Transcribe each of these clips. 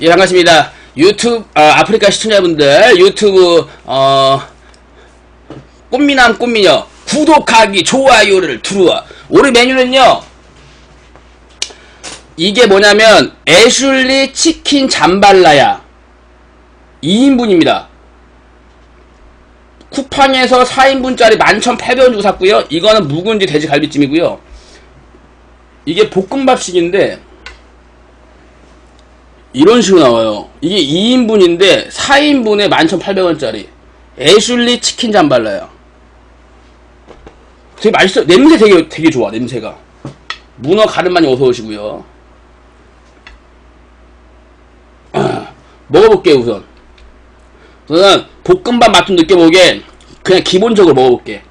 예, 반갑습니다. 유튜브, 아, 아프리카 시청자분들, 유튜브, 어, 꽃미남, 꽃미녀, 구독하기, 좋아요를 두루와. 오늘 메뉴는요, 이게 뭐냐면, 애슐리 치킨 잠발라야. 2인분입니다. 쿠팡에서 4인분짜리 11,800원 주고 샀고요. 이거는 묵은지 돼지 갈비찜이고요. 이게 볶음밥식인데, 이런 식으로 나와요. 이게 2인분인데 4인분에 11,800원짜리 애슐리 치킨 잠발라요. 되게 맛있어. 냄새 되게 되게 좋아. 냄새가. 문어 가르마니 어서 오시고요. 아, 먹어볼게요 우선. 저는 볶음밥 맛 좀 느껴보게 그냥 기본적으로 먹어볼게.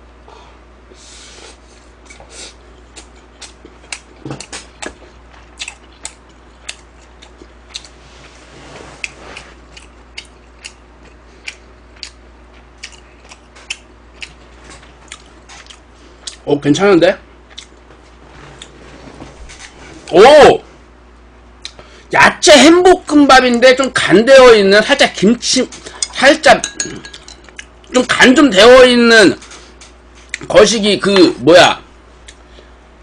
어, 괜찮은데? 오! 야채 햄볶음밥인데 좀 간 되어 있는 살짝 김치, 살짝 좀 간 좀 되어 있는 거시기 그, 뭐야.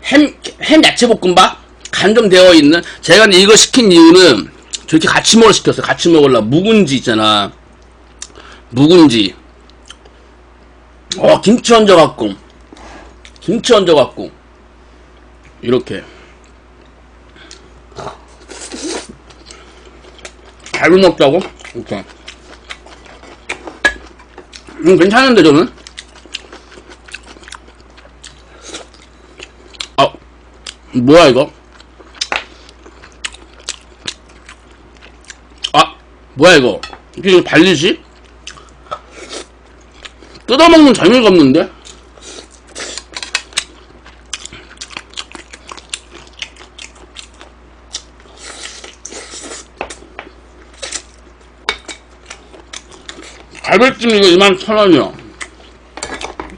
햄, 햄 야채 볶음밥? 간 좀 되어 있는? 제가 이거 시킨 이유는 저렇게 같이 먹을 시켰어요. 같이 먹을라. 묵은지 있잖아. 묵은지. 어, 김치 얹어갖고. 김치 얹어갖고. 이렇게. 잘 먹자고? 이렇게. 음 괜찮은데 저는? 아 뭐야 이거? 아 뭐야 이거? 이게 발리지? 뜯어먹는 재미가 없는데 갈비찜 이거 21,000원이요.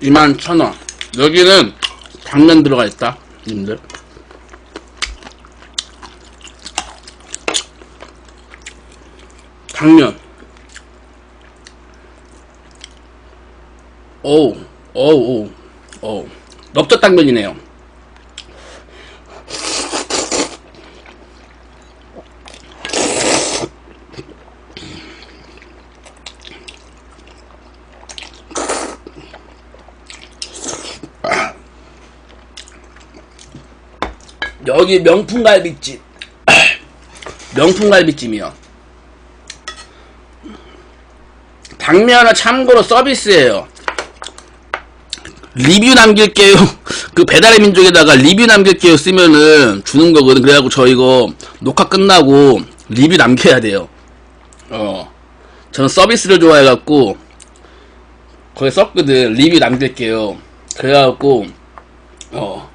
21,000원. 여기는 당면 들어가 있다, 님들. 당면. 오우, 오우, 오우, 오우. 넓적 당면이네요. 여기 명품 갈비찜. 명품 갈비찜이요. 당면은 참고로 서비스예요. 리뷰 남길게요. 그 배달의 민족에다가 리뷰 남길게요 쓰면은 주는 거거든. 그래갖고 저 이거 녹화 끝나고 리뷰 남겨야 돼요. 어. 저는 서비스를 좋아해갖고 거기 썼거든. 리뷰 남길게요. 그래갖고 어.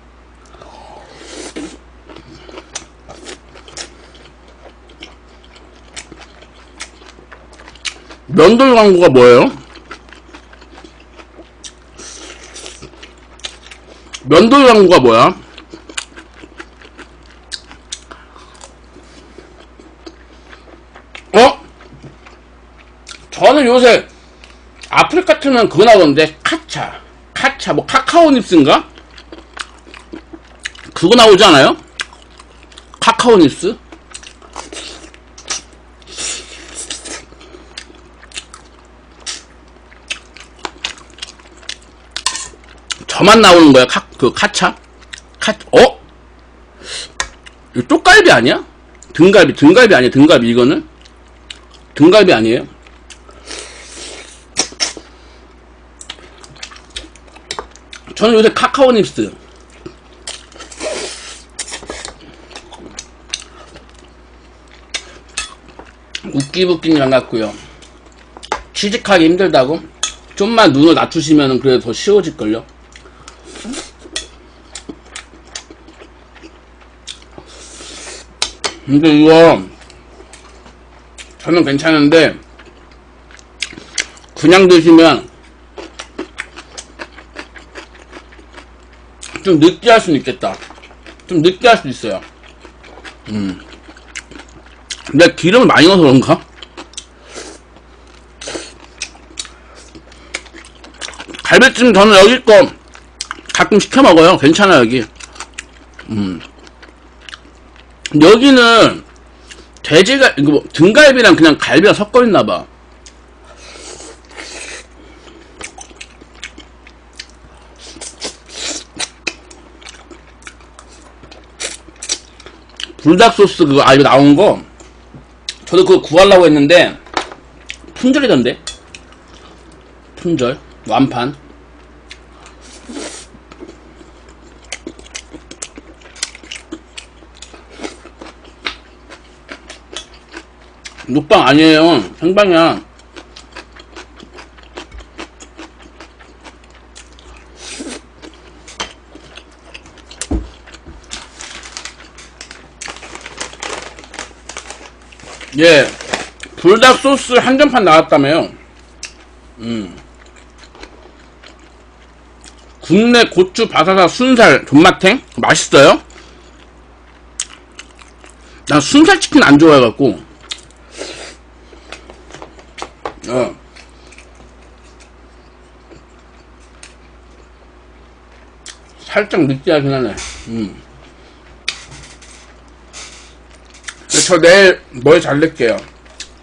면돌 광고가 뭐예요? 면돌 광고가 뭐야? 어? 저는 요새 아프리카 트는 그거 나오던데 카차 카차 뭐 카카오 닙스인가? 그거 나오지 않아요? 카카오 닙스? 저만 나오는 거야, 카, 그, 카차? 카, 어? 이거 쪽갈비 아니야? 등갈비, 등갈비 아니야, 등갈비, 이거는? 등갈비 아니에요? 저는 요새 카카오닙스. 웃기붓기는 안 같고요. 취직하기 힘들다고? 좀만 눈을 낮추시면 그래도 더 쉬워질걸요? 근데 이거 저는 괜찮은데 그냥 드시면 좀 느끼할 수는 있겠다 좀 느끼할 수 있어요 음. 내가 기름을 많이 넣어서 그런가? 갈비찜 저는 여기 거 가끔 시켜 먹어요. 괜찮아 여기. 음. 여기는 돼지가 이거 뭐 등갈비랑 그냥 갈비가 섞어 있나 봐. 불닭 소스 그거 아 이거 나온 거? 저도 그거 구하려고 했는데 품절이던데? 품절? 완판 녹방 아니에요. 생방이야. 예 불닭 소스 한정판 나왔다며요. 음. 국내 고추 바사사 순살 존맛탱? 맛있어요? 난 순살 치킨 안 좋아해갖고 어. 살짝 느끼하긴 하네 음. 저 내일 머리 잘릴게요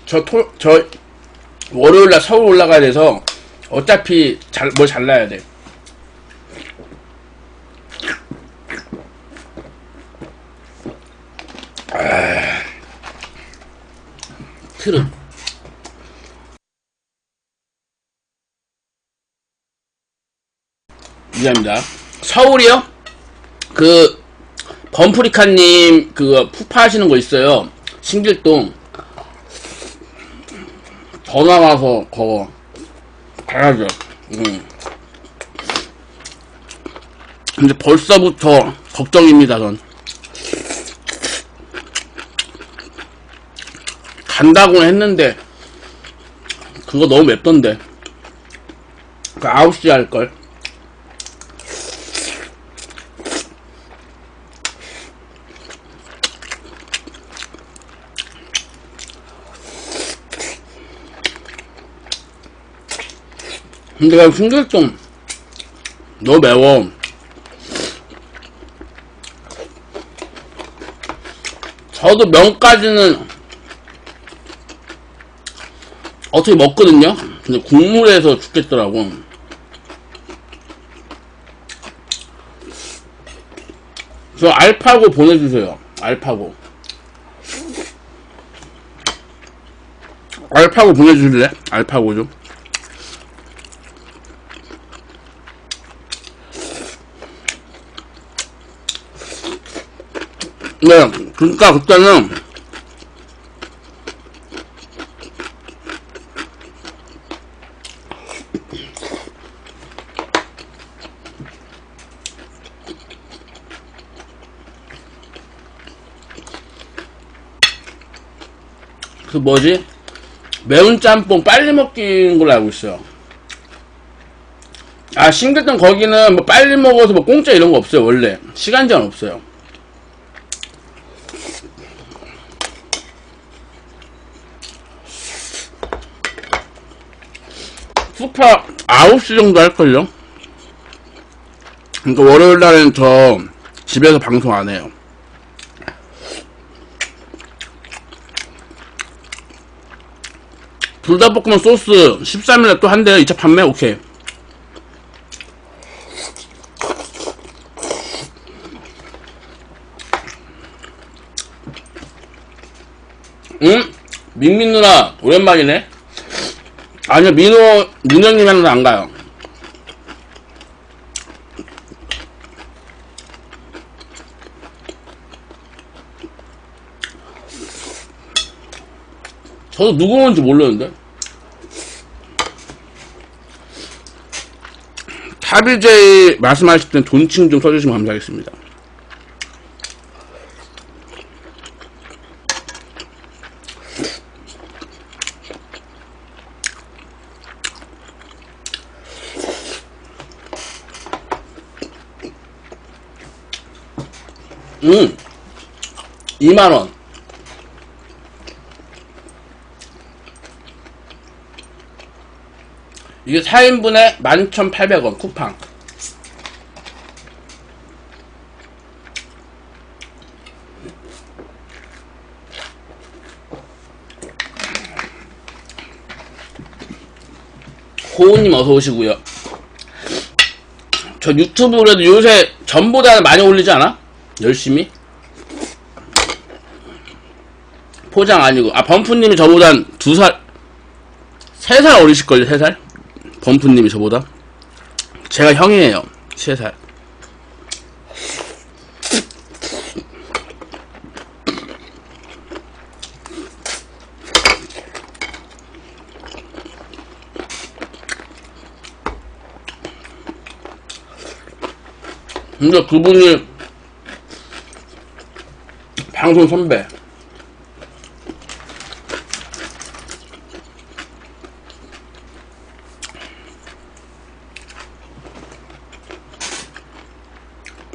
저 토, 저 월요일날 서울 올라가야 돼서 어차피 잘, 뭘 잘라야 돼 트름. 미안합니다. 서울이요? 그, 범프리카님, 그거, 푸파 하시는 거 있어요. 신길동. 전화 와서, 그거, 가야죠. 음. 근데 벌써부터 걱정입니다, 전. 간다고는 했는데 그거 너무 맵던데 그 9시 할걸 근데 신길동 너무 매워 저도 면까지는 어떻게 먹거든요? 근데 국물에서 죽겠더라고. 저 알파고 보내주세요. 알파고. 알파고 보내주실래? 알파고 좀. 네, 그러니까 그때는 그 뭐지? 매운 짬뽕 빨리 먹기인 걸로 알고 있어요. 아, 싱글ton 거기는 뭐 빨리 먹어서 뭐 공짜 이런 거 없어요, 원래. 시간 제한 없어요. 푸파 9시 정도 할걸요? 그러니까 월요일 날은 저 집에서 방송 안 해요. 불닭볶음면 소스 13일에 또 한대요 2차 판매 오케이 응? 민민 누나 오랜만이네 아니요 민호 민호님한테는 안 가요 저도 누구 오는지 모르는데. 타비제이 말씀하실 땐 존칭 좀 써주시면 감사하겠습니다. 2만원 이게 4인분에 11,800원 쿠팡 고우님 어서 오시고요 저 유튜브 그래도 요새 전보다는 많이 올리지 않아? 열심히? 포장 아니고 아 범프님이 저보단 두 살, 세 살 어리실걸요 세 살? 범프님이 저보다 제가 형이에요 세 살. 근데 그분이 방송 선배.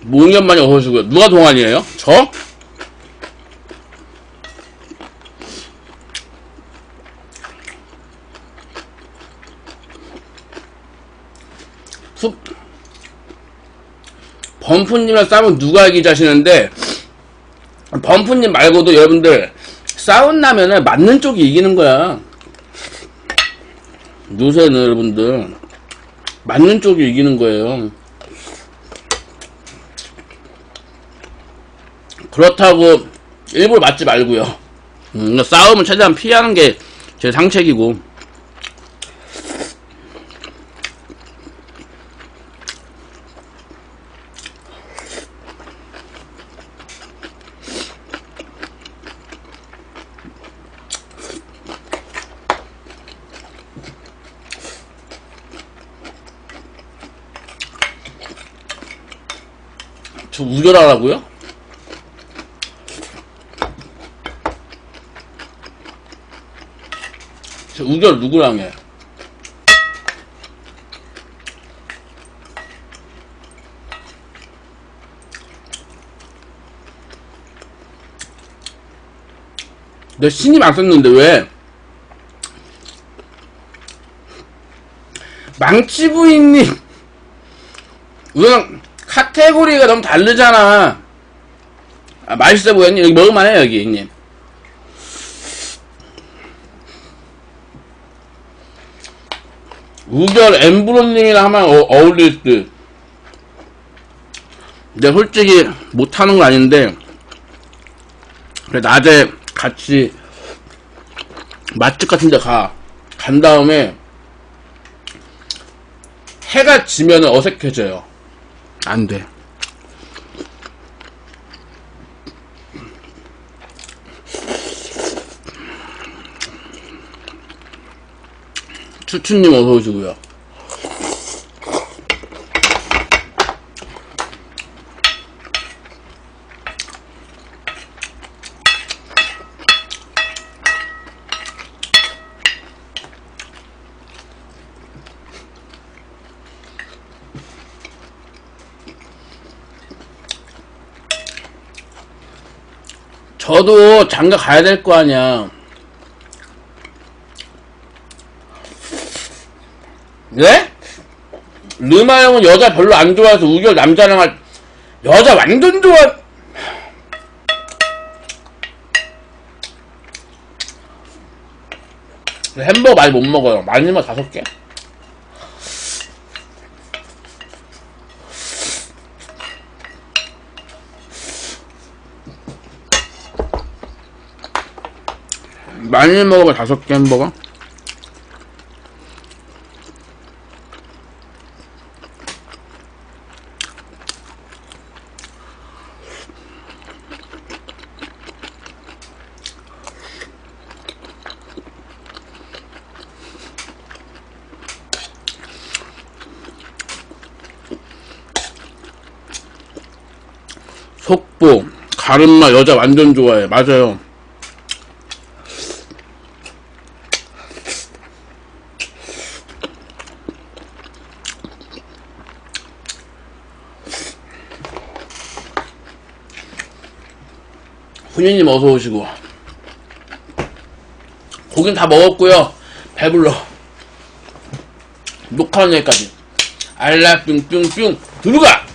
몽년만이 어서 오시고요. 누가 동안이에요? 저? 숲 범프님이랑 싸우면 누가 이기지 하시는데 범프님 말고도 여러분들 싸운다면은 맞는 쪽이 이기는 거야 요새는 여러분들 맞는 쪽이 이기는 거예요 그렇다고 일부러 맞지 말고요 음, 싸움은 최대한 피하는 게 제 상책이고 저 우결하라고요? 우결 누구랑 해? 내 신입 안 썼는데 왜? 망치 부인님 우선 카테고리가 너무 다르잖아. 아, 맛있어 보였니? 여기 먹을만해 여기 형님. 우결 엠브로님이랑 하면 어, 어울릴 듯. 근데 솔직히 못하는 거 아닌데 낮에 같이 맛집 같은 데 가. 간 다음에 해가 지면 어색해져요. 안 돼. 추추님 어서 오시고요. 저도 장가 가야 될 거 아니야. 네? 르마 형은 여자 별로 안 좋아해서 우결 남자랑 할 여자 완전 좋아. 햄버거 많이 못 먹어요. 많이면 다섯 개. 많이 먹으면 다섯 개 햄버거? 가름마 여자 완전 좋아해. 맞아요. 훈이님 어서 오시고 고긴 다 먹었고요 배불러 녹화는 여기까지. 알라 뿅뿅뿅 들어가!